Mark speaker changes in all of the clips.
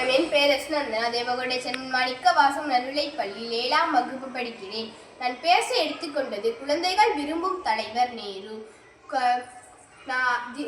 Speaker 1: வணக்கம் என் பெயர் எஸ் நந்தனா. தேவகோடை சென்னை மாணிக்க வாசம் நடுநிலைப் பள்ளியில் ஏழாம் வகுப்பு படிக்கிறேன். நான் பேச எடுத்துக்கொண்டது குழந்தைகள் விரும்பும் தலைவர் நேரு. க-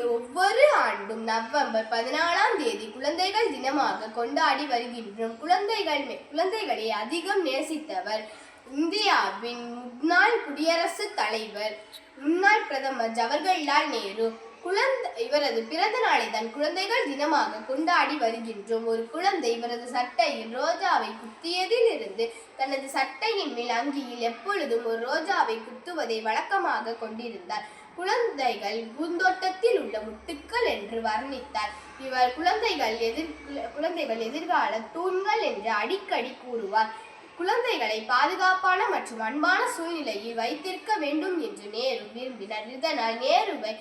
Speaker 1: ஒவ்வொரு ஆண்டும் நவம்பர் பதினாலாம் தேதி குழந்தைகள் தினமாக கொண்டாடி வருகின்றோம். குழந்தைகள் குழந்தைகளை அதிகம் நேசித்தவர் இந்தியாவின் முன்னாள் குடியரசுத் தலைவர் முன்னாள் பிரதமர் ஜவஹர்லால் நேரு. குழந்தை இவரது பிறந்த நாளை தான் குழந்தைகள் தினமாக கொண்டாடி வருகின்றோம். ஒரு குழந்தை இவரது சட்டையில் ரோஜாவை குத்தியதிலிருந்து தனது சட்டையின் மேல் அங்கியில் எப்பொழுதும் ஒரு ரோஜாவை குத்துவதை வழக்கமாக கொண்டிருந்தார். குழந்தைகள் பூந்தோட்டத்தில் உள்ள முட்டுக்கள் என்று வர்ணித்தார். இவர் குழந்தைகள் எதிர் குழந்தைகள் எதிர்கால தூண்கள் என்று அடிக்கடி கூறுவார். குழந்தைகளை பாதுகாப்பான மற்றும் அன்பான சூழ்நிலையில் வைத்திருக்க வேண்டும் என்று நேரு விரும்பினார். இதனால் நேருவை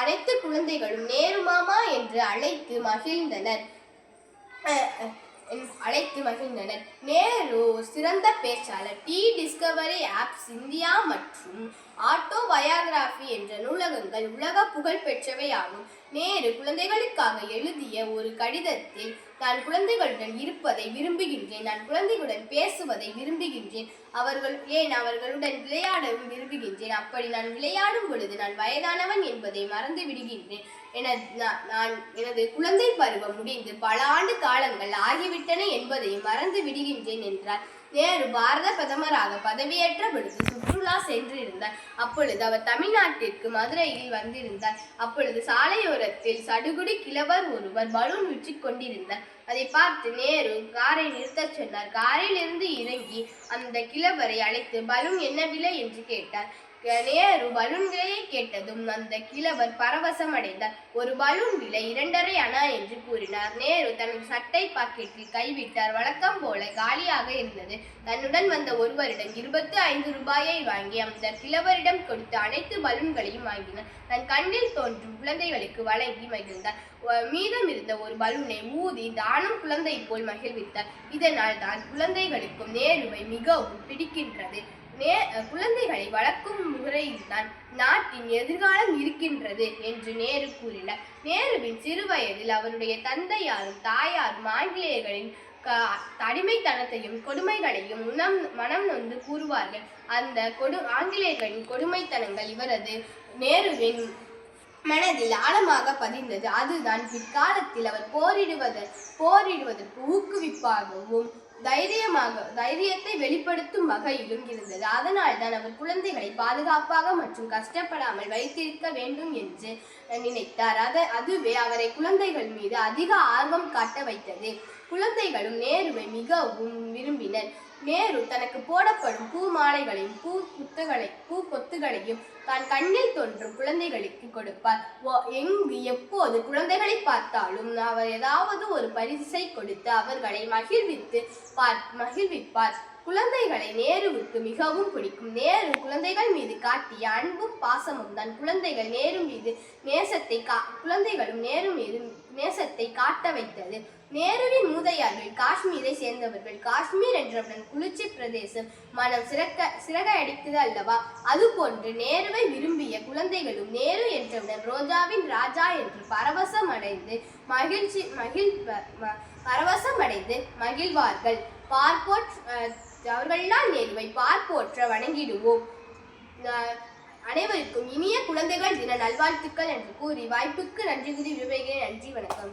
Speaker 1: அனைத்து குழந்தைகளும் நேரு மாமா என்று அழைத்து மகிழ்ந்தனர். அழைத்து மகிழ்ந்தனர். நேரு சிறந்த பேச்சாளர் டி டிஸ்கவரி ஆப்ஸ் இந்தியா மற்றும் ஆட்டோ பயோகிராஃபி என்ற நூலகங்கள் உலக புகழ் பெற்றவையாகும். நேரு குழந்தைகளுக்காக எழுதிய ஒரு கடிதத்தில் நான் குழந்தைகளுடன் இருப்பதை விரும்புகின்றேன் நான் குழந்தைகளுடன் பேசுவதை விரும்புகின்றேன் அவர்கள் ஏன் அவர்களுடன் விளையாடவும் விரும்புகின்றேன் அப்படி நான் விளையாடும் பொழுது நான் வயதானவன் என்பதை மறந்து விடுகின்றேன். எனது நான் எனது குழந்தை பருவம் முடிந்து பல ஆண்டு காலங்கள் ஆகிவிட்டன என்பதை மறந்து விடுகின்றேன் என்றார். நேரு பாரத பிரதமராக பதவியேற்ற பொழுது சுற்றுலா சென்றிருந்தார். அப்பொழுது அவர் தமிழ்நாட்டிற்கு மதுரையில் வந்திருந்தார். அப்பொழுது சாலையோரத்தில் சடுகுடி கிழவர் ஒருவர் பலூன் விற்றுக் கொண்டிருந்தார். அதை பார்த்து நேரு காரை நிறுத்தச் சொன்னார். காரில் இருந்து இறங்கி அந்த கிழவரை அழைத்து பலூன் என்ன விலை? என்று கேட்டார். நேரு பலூன் விலையை கேட்டதும் அந்த கிழவர் பரவசம் அடைந்தார். ஒரு பலூன் விலை இரண்டரை அணா என்று கூறினார். நேரு தனது சட்டை பாக்கெட்டில் கைவிட்டார் வழக்கம் போல காலியாக இருந்தது. தன்னுடன் வந்த ஒருவரிடம் இருபத்தி ஐந்து ரூபாயை வாங்கி அந்த கிழவரிடம் கொடுத்து அனைத்து பலூன்களையும் வாங்கினார். தன் கண்ணில் தோன்றும் குழந்தைகளுக்கு வழங்கி மகிழ்ந்தார். மீதம் இருந்த ஒரு பலூனை ஊதி தானும் குழந்தை போல் மகிழ்வித்தார். இதனால் தான் குழந்தைகளுக்கும் நேருவை மிகவும் பிடிக்கின்றது. நே குழந்தைகளை வளர்க்கும் தான் நாட்டின் எதிர்காலம் இருக்கின்றது என்று நேரு கூறினார். நேருவின் சிறுவயதில் அவருடைய தந்தையாரும் தாயாரும் ஆங்கிலேயர்களின் அடிமைத்தனத்தையும் கொடுமைகளையும் உணம் மனம் நொந்து கூறுவார்கள். அந்த கொடு ஆங்கிலேயர்களின் கொடுமைத்தனங்கள் இவரது நேருவின் மனதில் ஆழமாக பதிந்தது. அதுதான் பிற்காலத்தில் அவர் போரிடுவது போரிடுவதற்கு ஊக்குவிப்பாகவும் தைரியமாக தைரியத்தை வெளிப்படுத்தும் வகையிலும் இருந்தது அதனால் தான் அவர் குழந்தைகளை பாதுகாப்பாக மற்றும் கஷ்டப்படாமல் வைத்திருக்க வேண்டும் என்று நினைத்தார். அத அதுவே அவரை குழந்தைகள் மீது அதிக ஆர்வம் காட்ட வைத்தது. குழந்தைகளும் நேருவை மிகவும் விரும்பினர். நேரு தனக்கு போடப்படும் பூ மாலைகளையும் பூ குத்துகளை பூ கொத்துகளையும் தான் கண்ணில் தோன்றும் குழந்தைகளுக்கு கொடுப்பார். ஓ- எங்கு எப்போது குழந்தைகளை பார்த்தாலும் அவர் ஏதாவது ஒரு பரிசை கொடுத்து அவர்களை மகிழ்வித்து பார் மகிழ்விப்பார். குழந்தைகளை நேருவுக்கு மிகவும் பிடிக்கும். நேரு குழந்தைகள் மீது காட்டிய அன்பும் பாசமும் தான் குழந்தைகள் நேரு மீது நேசத்தை கா குழந்தைகளும் நேரு மீது நேசத்தை காட்ட வைத்தது. நேருவின் மூதையார்கள் காஷ்மீரை சேர்ந்தவர்கள். காஷ்மீர் என்றவுடன் குளிர்ச்சி பிரதேசம் மனம் சிறக்க சிறகை அடித்தது அல்லவா? அதுபோன்று நேருவை விரும்பிய குழந்தைகளும் நேரு என்றவுடன் ரோஜாவின் ராஜா என்று பரவசம் அடைந்து மகிழ்ச்சி மகிழ் பரவசம் அடைந்து மகிழ்வார்கள். பார்ப்போற் அவர்களால் ஜவஹர்லால் நேருவை பார்ப்போற்ற வணங்கிடுவோம். அனைவருக்கும் இனிய குழந்தைகள் தின நல்வாழ்த்துக்கள் என்று கூறி வாய்ப்புக்கு நன்றி கூறி விவேகே நன்றி வணக்கம்.